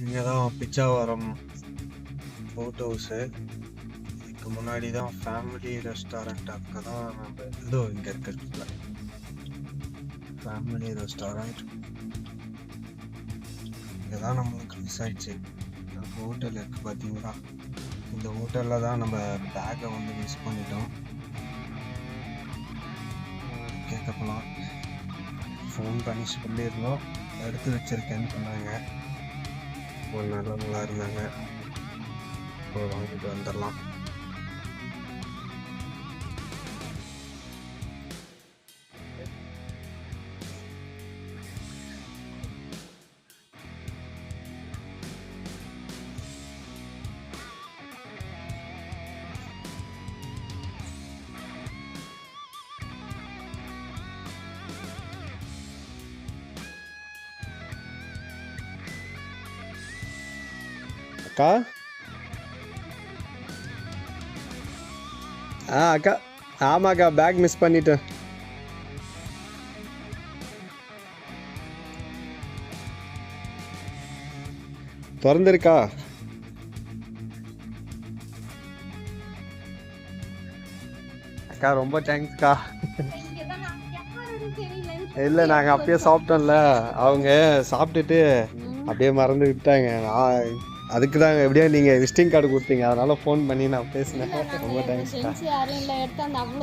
இங்கே தான் Pichavaram boat house இதுக்கு முன்னாடி தான் ஃபேமிலி ரெஸ்டாரண்ட் அங்கே தான் நம்ம இதோ இங்கே இருக்கிறதுல ஃபேமிலி ரெஸ்டாரண்ட் இங்கே தான் நம்மளுக்கு மிஸ் ஆயிடுச்சு ஹோட்டல் இருக்குது பார்த்தீங்களா இந்த ஹோட்டலில் தான் நம்ம பேக்கை வந்து மிஸ் பண்ணிட்டோம். கேட்க போகலாம் ஃபோன் பண்ணி சொல்லியிருந்தோம். எடுத்து வச்சிருக்கேன்னு சொன்னாங்க. ஒரு நல்லா இருந்தாங்க. போய் வாங்கிட்டு வந்துடலாம். அக்கா ஆ அக்கா ஆமாக்கா பேக் மிஸ் பண்ணிட்டேன். திறந்துருக்கா? அக்கா ரொம்ப தேங்க்ஸ்க்கா இல்லை நாங்கள் அப்பயே சாப்பிட்டோம்ல. அவங்க சாப்பிட்டுட்டு அப்படியே மறந்து விட்டாங்க நான் அதுக்கு தான் எப்படியோ நீங்கள் விசிட்டிங் கார்டு கொடுத்தீங்க. அதனால ஃபோன் பண்ணி நான் பேசினேன். ரொம்ப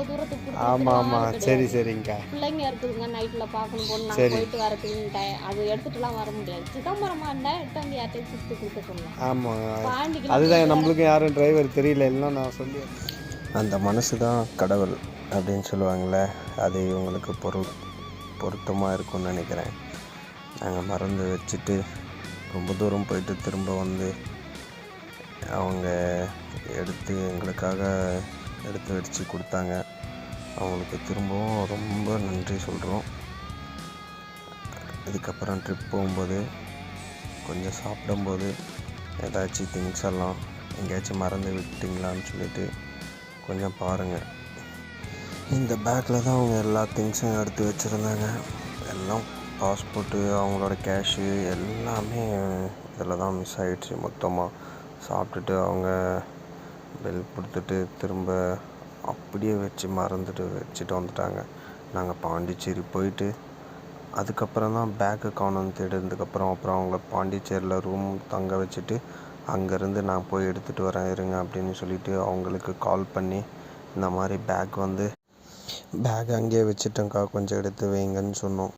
கொடுத்துட்டு ஆமாம் ஆமாம் சரி. சரிங்கக்கா பிள்ளைங்க இருக்குதுங்க நைட்டில் பார்க்கணும் போது சரி. போயிட்டு வரதுக்கு அது எடுத்துட்டுலாம் வர முடியாது. சிதம்பரமா இருந்தால் எடுத்து வந்து யார்ட்டையும் கொடுத்து கொடுக்க சொல்லலாம். ஆமாம் அதுதான் நம்மளுக்கும் யாரும் டிரைவர் தெரியல எல்லாம் நான் சொல்லி அந்த மனசு தான் கடவுள் அப்படின்னு சொல்லுவாங்கள்ல அது இவங்களுக்கு பொருள் பொருத்தமாக இருக்கும்னு நினைக்கிறேன். நாங்கள் மறந்து வச்சுட்டு ரொம்ப தூரம் போயிட்டு திரும்ப வந்து அவங்க எடுத்து எங்களுக்காக எடுத்து வச்சு கொடுத்தாங்க. அவங்களுக்கு திரும்பவும் ரொம்ப நன்றி சொல்கிறோம் இதுக்கப்புறம் ட்ரிப் போகும்போது கொஞ்சம் சாப்பிடும்போது ஏதாச்சும் திங்ஸ் எல்லாம் எங்கேயாச்சும் மறந்து விட்டீங்களான்னு சொல்லிட்டு கொஞ்சம் பாருங்கள் இந்த பேக்கில் தான் அவங்க எல்லா திங்ஸும் எடுத்து வச்சுருந்தாங்க. எல்லாம் பாஸ்போர்ட்டு அவங்களோட கேஷு எல்லாமே இதில் தான் மிஸ் ஆகிடுச்சு மொத்தமாக சாப்பிட்டுட்டு அவங்க பில் கொடுத்துட்டு திரும்ப அப்படியே வச்சு மறந்துட்டு வச்சுட்டு வந்துட்டாங்க. நாங்கள் பாண்டிச்சேரி போயிட்டு அதுக்கப்புறம் தான் பேக்கு காணோன்னு தேடினதுக்கப்புறம் அப்புறம் அவங்கள பாண்டிச்சேரியில் ரூம் தங்க வச்சுட்டு அங்கேருந்து நான் போய் எடுத்துகிட்டு வரேன் இருங்க அப்படின்னு சொல்லிட்டு அவங்களுக்கு கால் பண்ணி இந்த மாதிரி பேக் வந்து பேக் அங்கேயே வச்சுட்டேங்க்கா கொஞ்சம் எடுத்து வைங்கன்னு சொன்னோம்.